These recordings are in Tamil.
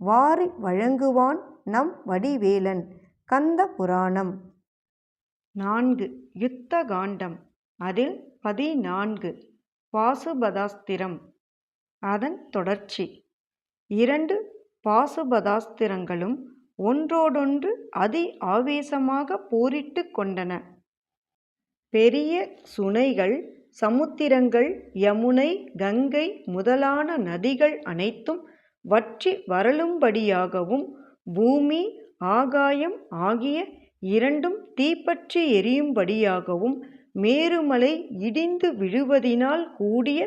வாரி வழங்குவான் நம் வடிவேலன். கந்த புராணம். நான்கு. யுத்த காண்டம். அதில் பதினான்கு. பாசுபதாஸ்திரம். அதன் தொடர்ச்சி. இரண்டு. பாசுபதாஸ்திரங்களும் ஒன்றோடொன்று அதி ஆவேசமாக போரிட்டு கொண்டன. பெரிய சுனைகள் சமுத்திரங்கள் யமுனை கங்கை முதலான நதிகள் அனைத்தும் வற்றி வரலும்படியாகவும் பூமி ஆகாயம் ஆகிய இரண்டும் தீப்பற்றி எரியும்படியாகவும் மேருமலை இடிந்து விழுவதினால் கூடிய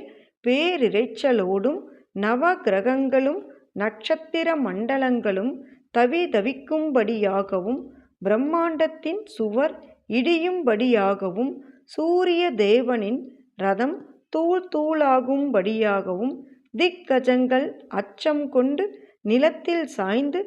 பேரிரைச்சலோடும் நவ கிரகங்களும் நட்சத்திர மண்டலங்களும் தவிதவிக்கும்படியாகவும் பிரம்மாண்டத்தின் சுவர் இடியும்படியாகவும் சூரிய தேவனின் ரதம் தூள் தூளாகும்படியாகவும் திக்கஜங்கள் அச்சம் கொண்டு நிலத்தில் சாய்ந்து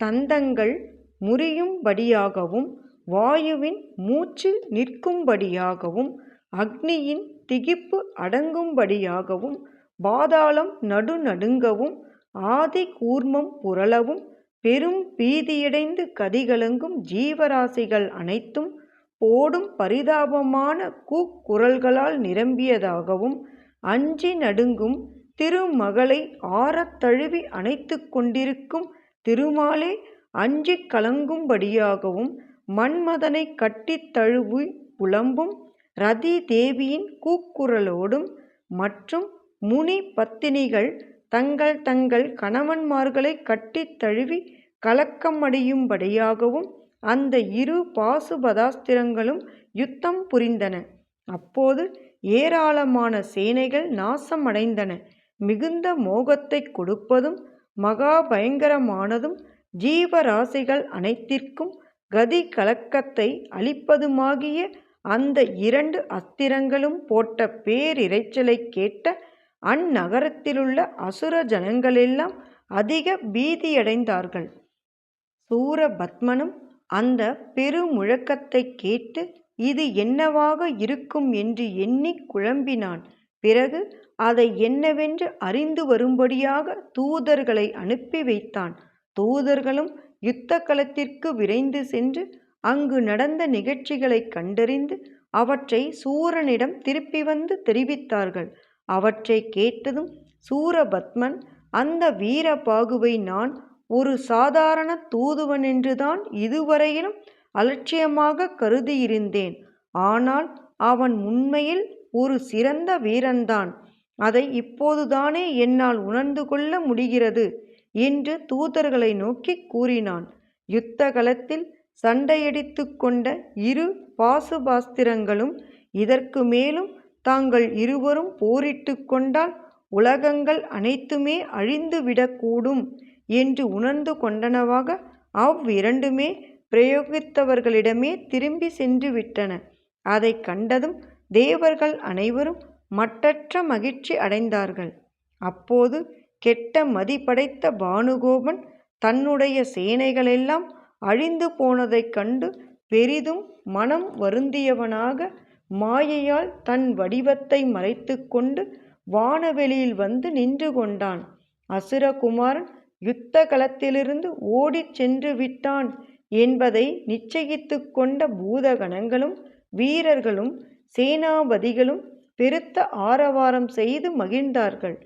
தந்தங்கள் முறியும்படியாகவும் வாயுவின் மூச்சு நிற்கும்படியாகவும் அக்னியின் திகிப்பு அடங்கும்படியாகவும் பாதாளம் நடுநடுங்கவும் ஆதி கூர்மம் புரளவும் பெரும் பீதியடைந்து கதிகலங்கும் ஜீவராசிகள் அனைத்தும் போடும் பரிதாபமான கூக்குரல்களால் நிரம்பியதாகவும் அஞ்சி நடுங்கும் திருமகளை ஆறத்தழுவி அணைத்து கொண்டிருக்கும் திருமாலே அஞ்சிக் கலங்கும்படியாகவும் மன்மதனை கட்டித் தழுவி புலம்பும் ரதி தேவியின் கூக்குரலோடும் மற்றும் முனி பத்தினிகள் தங்கள் தங்கள் கணவன்மார்களை கட்டித் தழுவி கலக்கமடையும்படியாகவும் அந்த இரு பாசுபதாஸ்திரங்களும் யுத்தம் புரிந்தன. அப்போது ஏராளமான சேனைகள் நாசமடைந்தன. மிகுந்த மோகத்தைக் கொடுப்பதும் மகா பயங்கரமானதும் ஜீவராசிகள் அனைத்திற்கும் கதி கலக்கத்தை அளிப்பதுமாகிய அந்த இரண்டு அஸ்திரங்களும் போட்ட பேரிரைச்சலைக் கேட்ட அந்நகரத்திலுள்ள அசுர ஜனங்களெல்லாம் அதிக பீதியடைந்தார்கள். சூரபத்மனும் அந்த பெருமுழக்கத்தை கேட்டு இது என்னவாக இருக்கும்? என்று எண்ணி குழம்பினான். பிறகு அதை என்னவென்று அறிந்து வரும்படியாக தூதர்களை அனுப்பி வைத்தான். தூதர்களும் யுத்த களத்திற்கு விரைந்து சென்று அங்கு நடந்த நிகழ்ச்சிகளை கண்டறிந்து அவற்றை சூரனிடம் திருப்பி வந்து தெரிவித்தார்கள். அவற்றை கேட்டதும் சூரபத்மன் அந்த வீரபாகுவை நான் ஒரு சாதாரண தூதுவனென்றுதான் இதுவரையிலும் அலட்சியமாக கருதியிருந்தேன். ஆனால் அவன் உண்மையில் ஒரு சிறந்த வீரன்தான். அதை இப்போதுதானே என்னால் உணர்ந்து கொள்ள முடிகிறது என்று தூதர்களை நோக்கிக் கூறினான். யுத்த களத்தில் சண்டையடித்து கொண்ட இரு பாசுபாஸ்திரங்களும் இதற்கு மேலும் தாங்கள் இருவரும் போரிட்டு கொண்டால் உலகங்கள் அனைத்துமே அழிந்துவிடக்கூடும் என்று உணர்ந்து கொண்டனவாக அவ்விரண்டுமே பிரயோகித்தவர்களிடமே திரும்பி சென்று விட்டன. அதை கண்டதும் தேவர்கள் அனைவரும் மட்டற்ற மகிழ்ச்சி அடைந்தார்கள். அப்போது கெட்ட மதிப்படைத்த பானுகோபன் தன்னுடைய சேனைகளெல்லாம் அழிந்து போனதைக் கண்டு பெரிதும் மனம் வருந்தியவனாக மாயையால் தன் வடிவத்தை மறைத்து கொண்டு வானவெளியில் வந்து நின்று கொண்டான். அசுரகுமாரன் யுத்த களத்திலிருந்து ஓடிச் சென்று விட்டான் என்பதை நிச்சயித்து கொண்ட பூதகணங்களும் வீரர்களும் சேனாபதிகளும் பெருத்த ஆரவாரம் செய்து மகிழ்ந்தார்கள்.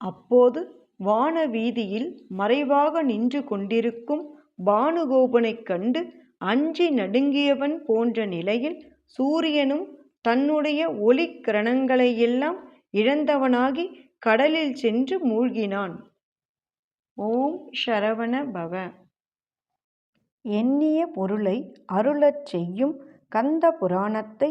அப்போது வான வீதியில் மறைவாக நின்று கொண்டிருக்கும் பானுகோபனைக் கண்டு அஞ்சி நடுங்கியவன் போன்ற நிலையில் சூரியனும் தன்னுடைய ஒளிக்கிரணங்களையெல்லாம் இழந்தவனாகி கடலில் சென்று மூழ்கினான். ஓம் ஷரவண பவ. எண்ணிய பொருளை அருளச் செய்யும் கந்த புராணத்தை